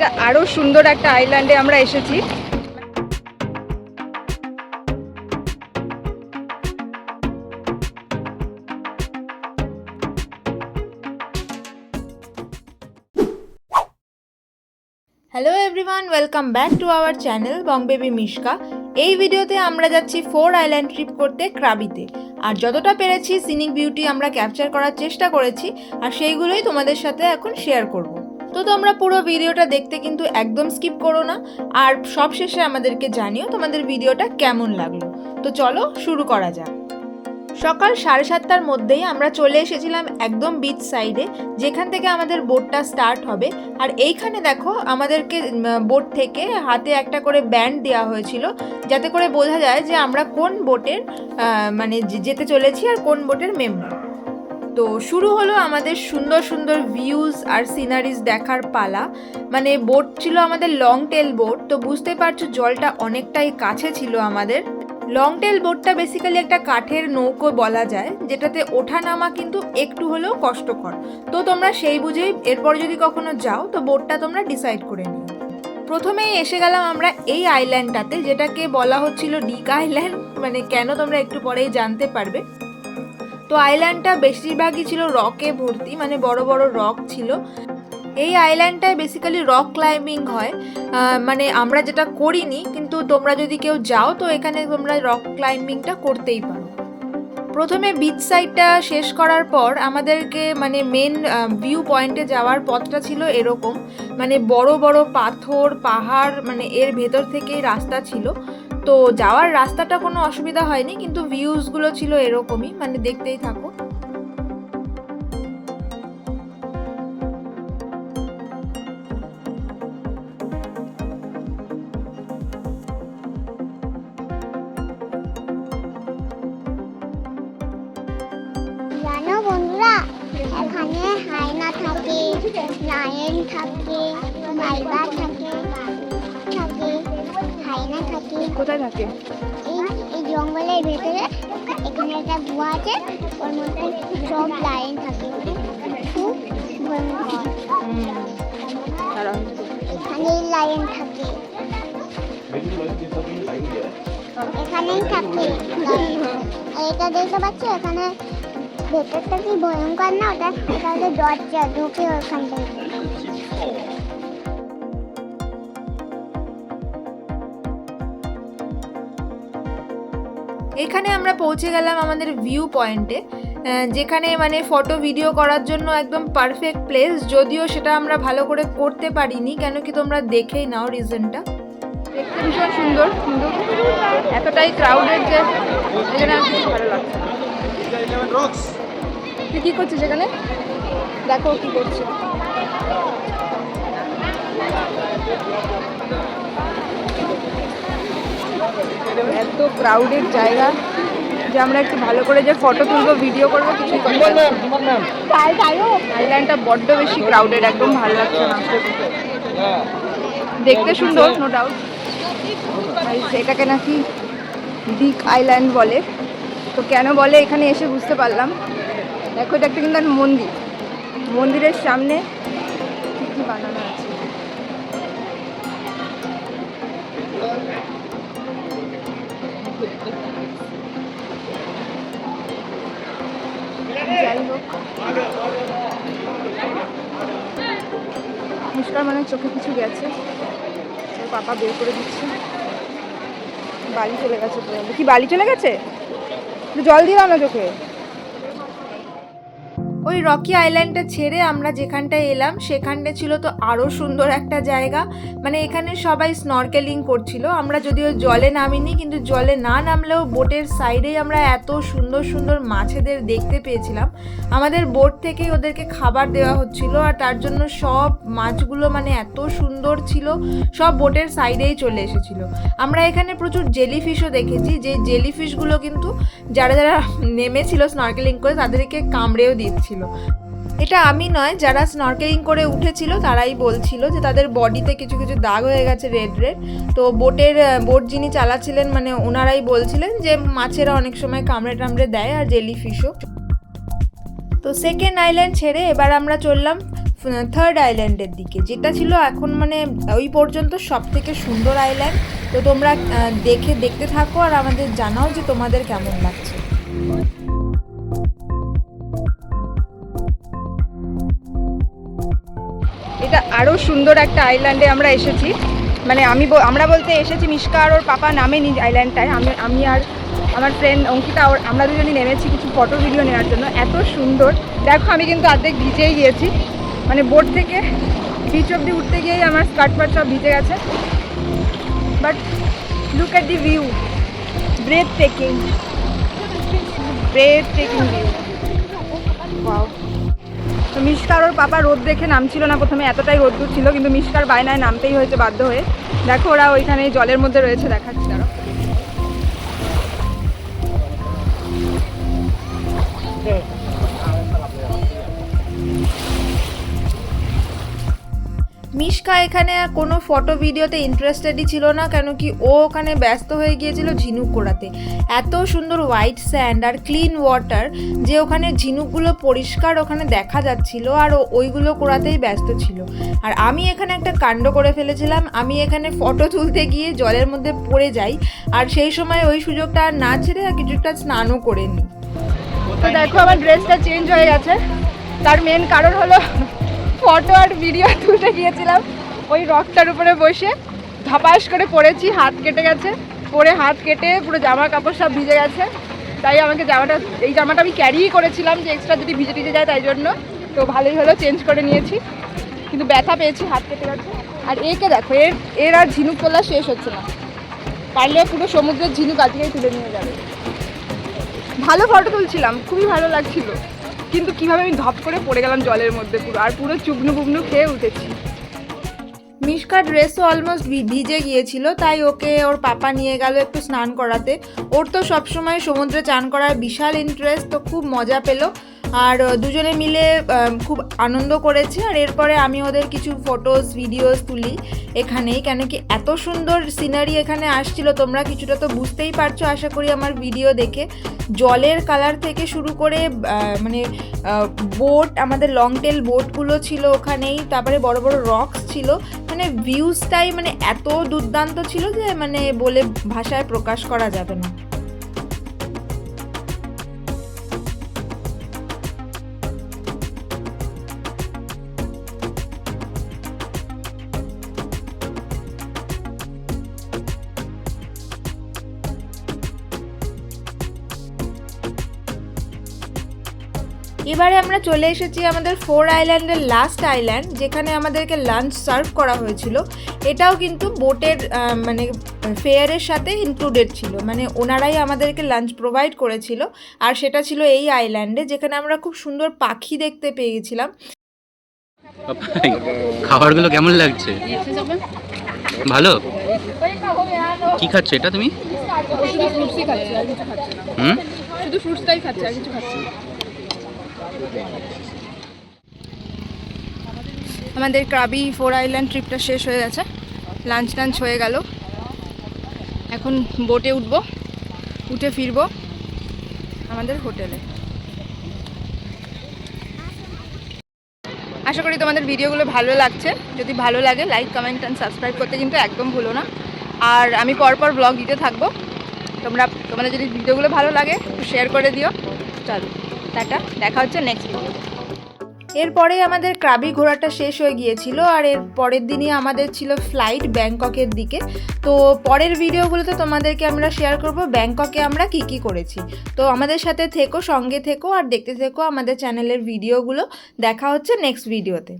এটা আরও সুন্দর একটা আইল্যান্ডে আমরা এসেছি। Hello everyone welcome back to our channel bong baby Mishka এই ভিডিওতে আমরা যাচ্ছি ফোর আইল্যান্ড ট্রিপ করতে ক্রাবিতে আর যতটা পেরেছি সিনিক বিউটি আমরা ক্যাপচার করার চেষ্টা করেছি, আর সেইগুলোই তোমাদের সাথে এখন শেয়ার করব। তোমরা পুরো ভিডিওটা দেখতে কিন্তু একদম স্কিপ করো না। আর সব শেষে আমাদেরকে জানিও তোমাদের ভিডিওটা কেমন লাগল। তো চলো শুরু করা যাক। সকাল সাড়ে সাতটার মধ্যেই আমরা চলে এসেছিলাম একদম বিচ সাইডে যেখান থেকে আমাদের বোটটা স্টার্ট হবে। আর এইখানে দেখো আমাদেরকে বোট থেকে হাতে একটা করে ব্যান্ড দেওয়া হয়েছিল, যাতে করে বোঝা যায় যে আমরা কোন বোটের মানে যেতে চলেছি আর কোন বোটের মেম্বার তো শুরু হলো আমাদের সুন্দর সুন্দর ভিউজ আর সিনারিজ দেখার পালা। মানে বোট ছিল আমাদের লং টেল বোট তো বুঝতে পারছ জলটা অনেকটাই কাছে ছিল আমাদের। লং টেল বোটটা বেসিক্যালি একটা কাঠের নৌকো বলা যায়, যেটাতে ওঠা নামা কিন্তু একটু হলেও কষ্টকর। তো তোমরা সেই বুঝেই এরপর যদি কখনো যাও, তো বোটটা তোমরা ডিসাইড করে নিও। প্রথমেই এসে গেলাম আমরা এই আইল্যান্ডটাতে যেটাকে বলা হচ্ছিল ডিক আইল্যান্ড মানে কেন তোমরা একটু পরেই জানতে পারবে। তো আইল্যান্ডটা বেশিরভাগই ছিল রকে ভর্তি মানে বড় বড় রক ছিল। এই আইল্যান্ডটায় বেসিক্যালি রক ক্লাইম্বিং হয়। মানে আমরা যেটা করিনি, কিন্তু তোমরা যদি কেউ যাও, তো এখানে তোমরা রক ক্লাইম্বিংটা করতেই পারো। প্রথমে বিচ সাইডটা শেষ করার পর আমাদেরকে মানে মেন ভিউ পয়েন্টে যাওয়ার পথটা ছিল এরকম। মানে বড় বড় পাথর, পাহাড় মানে এর ভেতর থেকেই রাস্তা ছিল। তো যাওয়ার রাস্তাটা কোনো অসুবিধা হয়নি, কিন্তু ভিউজগুলো ছিল এরকমই মানে দেখতেই থাকো। জানো বন্ধুরা, এখানে হায়না থাকে লায়ন থাকে কোথায় থাকে? এই এই জঙ্গলের ভেতরে এখানে একটা গুহা আছে ওর মধ্যে সব লায়ন থাকে। খুব ভয়ঙ্কর। এখানে লায়ন থাকে। এখানেই থাকে। এটা দেখতে পাচ্ছ? এখানে ভেতরটা কি ভয়ঙ্কর না? ওটা ওটা দরজা ঢুকে ওখান থেকে। এখানে আমরা পৌঁছে গেলাম আমাদের ভিউ পয়েন্টে যেখানে মানে ফটো ভিডিও করার জন্য একদম পারফেক্ট প্লেস যদিও সেটা আমরা ভালো করে করতে পারিনি, কেন কি তোমরা দেখেই নাও রিজনটা দেখতে ভীষণ সুন্দর এতটাই ক্রাউডেড যে এখানে ভালো লাগছে তুই কী করছিস দেখো কি করছে। এত ক্রাউডেড জায়গা যে আমরা একটু ভালো করে যে ফটো তুলবো ভিডিও করব না। আইল্যান্ডটা বড্ড বেশি ক্রাউডেড একদম ভালো লাগছে না। দেখতে সুন্দর নো ডাউট এটাকে নাকি ডিক আইল্যান্ড বলে। তো কেন বলে এখানে এসে বুঝতে পারলাম। দেখো, এটা একটা কিন্তু মন্দির। মন্দিরের সামনে কী কী বানানো আছে? যাই হোক। মুস্কার মানে চোখে কিছু গেছে। ওর পাপা বের করে দিচ্ছে। বালি চলে গেছে কি বালি চলে গেছে? জল দাও না চোখে? ওই রকি আইল্যান্ডটা ছেড়ে আমরা যেখানটায় এলাম, সেখানটা ছিল তো আরও সুন্দর একটা জায়গা। মানে এখানে সবাই স্নরকেলিং করছিল। আমরা যদিও জলে নামিনি, কিন্তু জলে না নামলেও বোটের সাইডেই আমরা এত সুন্দর সুন্দর মাছেদের দেখতে পেয়েছিলাম। আমাদের বোট থেকেই ওদেরকে খাবার দেওয়া হচ্ছিল আর তার জন্য সব মাছগুলো মানে এত সুন্দর ছিল, সব বোটের সাইডেই চলে এসেছিল। আমরা এখানে প্রচুর জেলিফিশও দেখেছি। যে জেলিফিশগুলো কিন্তু যারা যারা নেমেছিল স্নরকেলিং করে, তাদেরকে কামড়েও দিচ্ছিল। এটা আমি নয়, যারা স্নরকেলিং করে উঠেছিল তারাই বলছিল যে তাদের বডিতে কিছু কিছু দাগ হয়ে গেছে রেড রেড তো বোটের বোট যিনি চালাচ্ছিলেন মানে ওনারাই বলছিলেন যে মাছেরা অনেক সময় কামড়ে টামড়ে দেয় আর জেলিফিশও তো সেকেন্ড আইল্যান্ড ছেড়ে এবার আমরা চললাম থার্ড আইল্যান্ডের দিকে, যেটা ছিল এখন মানে ওই পর্যন্ত সব থেকে সুন্দর আইল্যান্ড তো তোমরা দেখে, দেখতে থাকো আর আমাদের জানাও যে তোমাদের কেমন লাগছে। আরও সুন্দর একটা আইল্যান্ডে আমরা এসেছি। মানে আমি আমরা বলতে এসেছি মিশকা আর ওর পাপা নামে নিজ আইল্যান্ডটায় আমি আমি আর আমার ফ্রেন্ড অঙ্কিতা ওর আমরা দুজনই নেমেছি কিছু ফটো ভিডিও নেওয়ার জন্য। এত সুন্দর। দেখো, আমি কিন্তু অর্ধেক ভিজেই গিয়েছি। মানে বোট থেকে বিচ অব্দি উঠতে গিয়েই আমার স্কার্ট ফার্ট সব ভিজে গেছে। But look at the view breathtaking breathtaking view তো মিশকার ওর পাপা রোদ দেখে নামছিল না প্রথমে, এতটাই রোদ্দুর ছিল, কিন্তু মিশকার বায়নায় নামতেই হয়েছে বাধ্য হয়ে। দেখো ওরা ওইখানে জলের মধ্যে রয়েছে, দেখাচ্ছি তারা মিশকা এখানে কোনো ফটো ভিডিওতে ইন্টারেস্টেডই ছিল না, কেন কি ও ওখানে ব্যস্ত হয়ে গিয়েছিল ঝিনুক কোড়াতে এত সুন্দর হোয়াইট স্যান্ড আর ক্লিন ওয়াটার যে ওখানে ঝিনুকগুলো পরিষ্কার ওখানে দেখা যাচ্ছিল আর ওইগুলো কোড়াতেই ব্যস্ত ছিল। আর আমি এখানে একটা কাণ্ড করে ফেলেছিলাম, আমি এখানে ফটো তুলতে গিয়ে জলের মধ্যে পড়ে যাই আর সেই সময় ওই সুযোগটা আর না ছেড়ে আর কিছুটা স্নানও করে নিই। তো দেখো, আমার ড্রেসটা চেঞ্জ হয়ে গেছে। তার মেন কারণ হলো ফটো আর ভিডিও তুলতে গিয়েছিলাম ওই রকটার উপরে বসে ধপাস করে পড়েছি, হাত কেটে গেছে। পরে হাত কেটে পুরো জামা কাপড় সব ভিজে গেছে। তাই আমাকে জামাটা, এই জামাটা আমি ক্যারিই করেছিলাম যে এক্সট্রা যদি ভিজে টিজে যায় তাই জন্য। তো ভালোই হলো চেঞ্জ করে নিয়েছি। কিন্তু ব্যথা পেয়েছি, হাত কেটে গেছে। আর একে দেখো, এর এর আর ঝিনুক তোলা শেষ হচ্ছে না। পারলে পুরো সমুদ্রের ঝিনুক আজকেই তুলে নিয়ে যাবে। ভালো ফটো তুলছিলাম, খুবই ভালো লাগছিল। কিন্তু কীভাবে আমি ধপ করে পড়ে গেলাম জলের মধ্যে পুরো, আর পুরো চুবনু বুবনু খেয়ে উঠেছি। মিশকার ড্রেসও অলমোস্ট ভিজে গিয়েছিল, তাই ওকে ওর পাপা নিয়ে গেল একটু স্নান করাতে। ওর তো সবসময় সমুদ্রে চান করার বিশাল ইন্টারেস্ট তো খুব মজা পেল। আর দুজনে মিলে খুব আনন্দ করেছে। আর এরপরে আমি ওদের কিছু ফটোস ভিডিওস তুলি এখানেই। কেন কি এত সুন্দর সিনারি এখানে আসছিল, তোমরা কিছুটা তো বুঝতেই পারছ, আশা করি আমার ভিডিও দেখে। জলের কালার থেকে শুরু করে মানে বোট আমাদের লং টেল বোটগুলো ছিল ওখানেই। তারপরে বড় বড় রকস ছিল। মানে ভিউজটাই মানে এত দুর্দান্ত ছিল যে মানে বলে ভাষায় প্রকাশ করা যাবে না। এবারে আমরা চলে এসেছি আমাদের ফোর আইল্যান্ডের লাস্ট আইল্যান্ড যেখানে আমাদেরকে লাঞ্চ সার্ভ করা হয়েছিল। এটাও কিন্তু বোটের মানে ফেয়ারের সাথে ইনক্লুডেড ছিল। মানে ওনারাই আমাদেরকে লাঞ্চ প্রোভাইড করেছিল। আর সেটা ছিল এই আইল্যান্ডে যেখানে আমরা খুব সুন্দর পাখি দেখতে পেয়ে গেছিলাম খাবারগুলো কেমন লাগছে? ভালো? কি খাচ্ছ এটা তুমি? হুম? শুধু ফ্রুটসটাই খাচ্ছি আর কিছু খাচ্ছি আমাদের ক্রাবি ফোর আইল্যান্ড ট্রিপটা শেষ হয়ে গেছে। লাঞ্চ টাঞ্চ হয়ে গেল। এখন বোটে উঠবো, উঠে ফিরবো আমাদের হোটেলে। আশা করি তোমাদের ভিডিওগুলো ভালো লাগছে। যদি ভালো লাগে লাইক কমেন্ট অ্যান্ড সাবস্ক্রাইব করতে কিন্তু একদম ভুলো না। আর আমি পরপর ব্লগ দিতে থাকব। তোমরা, তোমাদের যদি ভিডিওগুলো ভালো লাগে শেয়ার করে দিও। চলো। টাটা দেখা হচ্ছে নেক্সট ভিডিও এরপরে আমাদের ক্রাবি ঘোরাটা শেষ হয়ে গিয়েছিল, আর এর পরের দিনই আমাদের ছিল ফ্লাইট ব্যাংককের দিকে। তো পরের ভিডিওগুলোতে তোমাদেরকে আমরা শেয়ার করব, ব্যাংককে আমরা কি কি করেছি। তো আমাদের সাথে থেকো, সঙ্গে থেকো, আর দেখতে থেকো আমাদের চ্যানেলের ভিডিওগুলো দেখা হচ্ছে নেক্সট ভিডিওতে